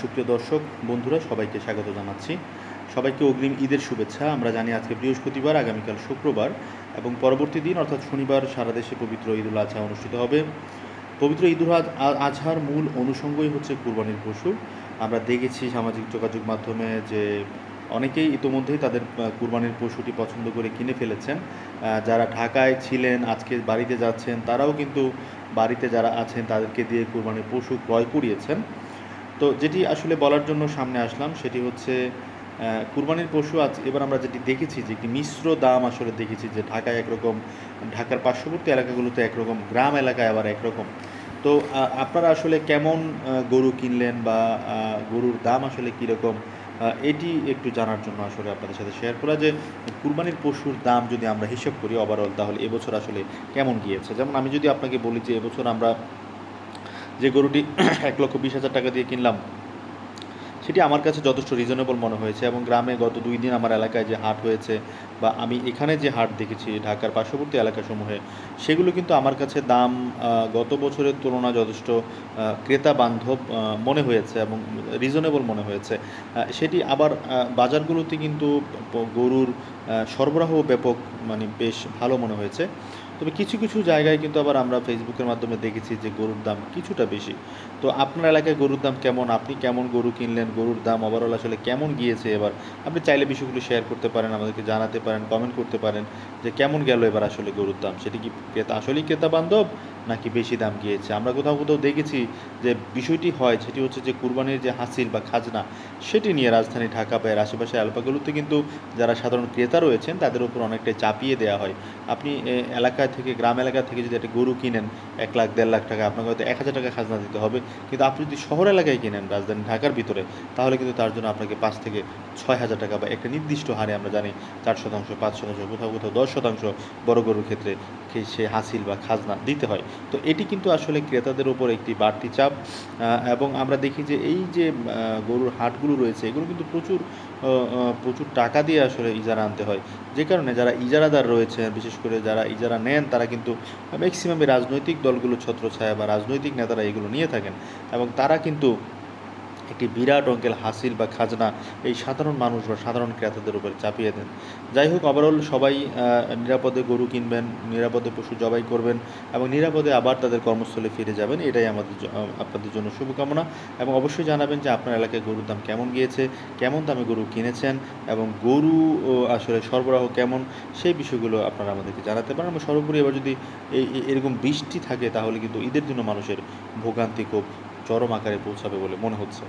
সুপ্রিয় দর্শক, বন্ধুরা, সবাইকে স্বাগত জানাচ্ছি। সবাইকে অগ্রিম ঈদের শুভেচ্ছা। আমরা জানি আজকে বৃহস্পতিবার, আগামীকাল শুক্রবার এবং পরবর্তী দিন, অর্থাৎ শনিবার, সারা দেশে পবিত্র ঈদুল আজহা অনুষ্ঠিত হবে। পবিত্র ঈদুল আজহার মূল অনুষঙ্গই হচ্ছে কুরবানির পশু। আমরা দেখেছি সামাজিক যোগাযোগ মাধ্যমে যে অনেকেই ইতোমধ্যেই তাদের কুরবানির পশুটি পছন্দ করে কিনে ফেলেছেন। যারা ঢাকায় ছিলেন, আজকে বাড়িতে যাচ্ছেন, তারাও কিন্তু বাড়িতে যারা আছেন, তাদেরকে দিয়ে কুরবানির পশু ক্রয় করিয়েছেন। তো যেটি আসলে বলার জন্য সামনে আসলাম, সেটি হচ্ছে কুরবানির পশু আজ এবার আমরা যেটি দেখেছি যে একটি মিশ্র দাম আসলে দেখেছি যে ঢাকায় একরকম, ঢাকার পার্শ্ববর্তী এলাকাগুলোতে একরকম, গ্রাম এলাকায় আবার একরকম। তো আপনারা আসলে কেমন গরু কিনলেন বা গরুর দাম আসলে কীরকম? এটি একটু জানার জন্য আসলে আপনাদের সাথে শেয়ার করা যে, কুরবানির পশুর দাম যদি আমরা হিসেব করি ওভারঅল তাহলে এবছর আসলে কেমন গিয়েছে? যেমন আমি যদি আপনাকে বলি যে এবছর আমরা যে গরুটি এক লক্ষ বিশ হাজার টাকা দিয়ে কিনলাম, সেটি আমার কাছে যথেষ্ট রিজনেবল মনে হয়েছে এবং গ্রামে গত দুই দিন আমার এলাকায় যে হাট হয়েছে বা আমি এখানে যে হাট দেখেছি ঢাকার পার্শ্ববর্তী এলাকাসমূহে, সেগুলো কিন্তু আমার কাছে দাম গত বছরের তুলনায় যথেষ্ট ক্রেতা বান্ধব মনে হয়েছে এবং রিজনেবল মনে হয়েছে। সেটি আবার বাজারগুলোতে কিন্তু গরুর সরবরাহ ব্যাপক মানে বেশ ভালো মনে হয়েছে। তবে কিছু কিছু জায়গায় কিন্তু আবার আমরা ফেসবুকের মাধ্যমে দেখেছি যে গরুর দাম কিছুটা বেশি। তো আপনার এলাকায় গরুর দাম কেমন? আপনি কেমন গরু কিনলেন? গরুর দাম ওভারঅল আসলে কেমন গিয়েছে এবার? আপনি চাইলে বিষয়গুলো শেয়ার করতে পারেন, আমাদেরকে জানাতে পারেন কমেন্ট করতে পারেন যে কেমন গেল এবার আসলে গরুর দাম? সেটি কি আসলেই ক্রেতা বান্ধব নাকি বেশি দাম গিয়েছে? আমরা কোথাও কোথাও দেখেছি যে বিষয়টি হয় সেটি হচ্ছে যে কুরবানির যে হাসিল বা খাজনা, সেটি নিয়ে রাজধানী ঢাকা বা এর আশেপাশে এলাকাগুলোতে কিন্তু যারা সাধারণ ক্রেতা রয়েছেন, তাদের উপর অনেকটাই চাপিয়ে দেওয়া হয়। আপনি এলাকা থেকে, গ্রাম এলাকা থেকে যদি একটা গরু কিনেন, এক লাখ, দেড় লাখ টাকা, আপনাকে হয়তো এক হাজার টাকা খাজনা দিতে হবে। কিন্তু আপনি যদি শহর এলাকায় কিনেন, রাজধানী ঢাকার ভিতরে, তাহলে কিন্তু তার জন্য আপনাকে পাঁচ থেকে ছয় হাজার টাকা বা একটা নির্দিষ্ট হারে আমরা জানি, চার শতাংশ, পাঁচ শতাংশ, কোথাও কোথাও দশ শতাংশ বড় গরুর ক্ষেত্রে সে হাসিল বা খাজনা দিতে হয়। তো এটি কিন্তু আসলে ক্রেতাদের ওপর একটি বাড়তি চাপ এবং আমরা দেখি যে এই যে গরুর হাটগুলো রয়েছে, এগুলো কিন্তু প্রচুর প্রচুর টাকা দিয়ে আসলে ইজারা আনতে হয়। যে কারণে যারা ইজারাদার রয়েছে বিশেষ করে যারা ইজারা নেন, তারা কিন্তু ম্যাক্সিমামই রাজনৈতিক দলগুলো ছত্রছায়া বা রাজনৈতিক নেতারা এগুলো নিয়ে থাকেন, এবং তারা কিন্তু একটি বিরাট অঙ্কের হাসিল বা খাজনা এই সাধারণ মানুষ বা সাধারণ ক্রেতাদের উপর চাপিয়ে দেন। যাই হোক ওভারঅল সবাই নিরাপদে গরু কিনবেন, নিরাপদে পশু জবাই করবেন এবং নিরাপদে আবার তাদের কর্মস্থলে ফিরে যাবেন, এটাই আমাদের আপনাদের জন্য শুভকামনা। এবং অবশ্যই জানাবেন যে আপনার এলাকায় গরুর দাম কেমন গিয়েছে, কেমন দামে গরু কিনেছেন এবং গরু আসলে সরবরাহ কেমন, সেই বিষয়গুলো আপনারা আমাদেরকে জানাতে পারেন। এবং সর্বোপরি এবার যদি এরকম বৃষ্টি থাকে তাহলে কিন্তু ঈদের জন্য মানুষের ভোগান্তি খুব চরম আকারে পৌঁছাবে বলে মনে হচ্ছে।